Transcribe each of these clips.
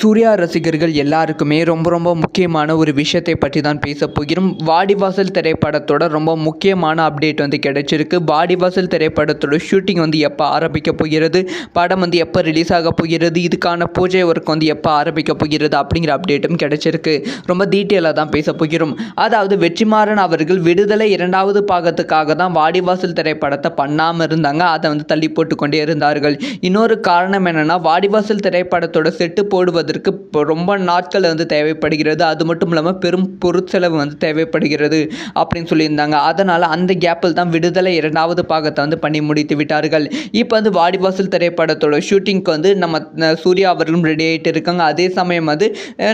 சூர்யா ரசிகர்கள் எல்லாருக்குமே ரொம்ப ரொம்ப முக்கியமான ஒரு விஷயத்தை பற்றி தான் பேச போகிறோம். வாடிவாசல் திரைப்படத்தோட ரொம்ப முக்கியமான அப்டேட் வந்து கிடைச்சிருக்கு. வாடிவாசல் திரைப்படத்தோட ஷூட்டிங் வந்து எப்போ ஆரம்பிக்க போகிறது? படம் வந்து எப்போ ரிலீஸ் ஆக போகிறது? இதுக்கான பூஜை ஒர்க் வந்து எப்போ ஆரம்பிக்க போகிறது? அப்படிங்கிற அப்டேட்டும் கிடைச்சிருக்கு. ரொம்ப டீட்டெயிலாக தான் பேச போகிறோம். அதாவது வெற்றிமாறன் அவர்கள் விடுதலை இரண்டாவது பாகத்துக்காக தான் வாடிவாசல் திரைப்படத்தை பண்ணாமல் இருந்தாங்க. அதை வந்து தள்ளி போட்டு கொண்டே இருந்தார்கள். இன்னொரு காரணம் என்னென்னா வாடிவாசல் திரைப்படத்தோட செட்டு போடுவது இப்போ ரொம்ப நாட்கள் வந்து தேவைப்படுகிறது. அது மட்டும் இல்லாமல் பெரும் பொருட்செலவு வந்து தேவைப்படுகிறது அப்படின்னு சொல்லியிருந்தாங்க. அதனால் அந்த கேப்பில் தான் விடுதலை இரண்டாவது பாகத்தை வந்து பண்ணி முடித்து விட்டார்கள். இப்போ வந்து வாடிவாசல் திரைப்படத்தோட ஷூட்டிங்க்கு வந்து நம்ம சூர்யா அவர்களும் ரெடி ஆகிட்டு இருக்காங்க. அதே சமயம் வந்து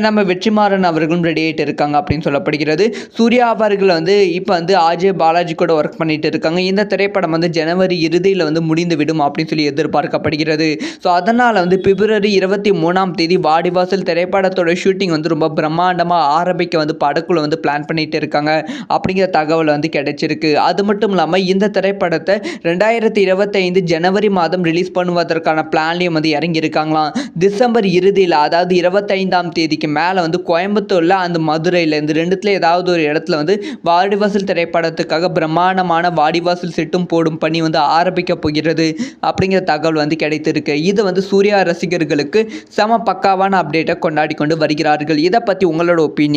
நம்ம வெற்றிமாறன் அவர்களும் ரெடி ஆகிட்டு இருக்காங்க அப்படின்னு சொல்லப்படுகிறது. சூர்யா அவர்கள் வந்து இப்போ வந்து ஆஜே பாலாஜி கூட ஒர்க் பண்ணிட்டு இருக்காங்க. இந்த திரைப்படம் வந்து ஜனவரி இறுதியில் வந்து முடிந்து விடும் அப்படின்னு சொல்லி எதிர்பார்க்கப்படுகிறது. ஸோ அதனால் வந்து பிப்ரவரி இருபத்தி மூணாம் தேதி வாடி வாடிவாசல் திரைப்படத்தோட ஷூட்டிங் வந்து ரொம்ப பிரம்மாண்டமாக ஆரம்பிக்க வந்து படக்குழு வந்து பிளான் பண்ணிட்டு இருக்காங்க. அப்படிங்கிற தகவல் வந்து கிடைச்சிருக்கு. அது மட்டும் இல்லாமல் இந்த திரைப்படத்தை ரெண்டாயிரத்தி இருபத்தைந்து ஜனவரி மாதம் ரிலீஸ் பண்ணுவதற்கான பிளான்லையும் வந்து இறங்கியிருக்காங்களாம். டிசம்பர் இறுதியில் அதாவது இருபத்தைந்தாம் தேதிக்கு மேலே வந்து கோயம்புத்தூரில் அந்த மதுரையில் இந்த ரெண்டுத்துல ஏதாவது ஒரு இடத்துல வந்து வாடிவாசல் திரைப்படத்துக்காக பிரம்மாண்டமான வாடிவாசல் செட்டும் போடும் பணி வந்து ஆரம்பிக்க போகிறது அப்படிங்கிற தகவல் வந்து கிடைத்திருக்கு. இது வந்து சூர்யா ரசிகர்களுக்கு செம பக்காவான அப்டேட்டை கொண்டாடி கொண்டு வருகிறார்கள். இதை பற்றி உங்களோட ஒப்பீனியன்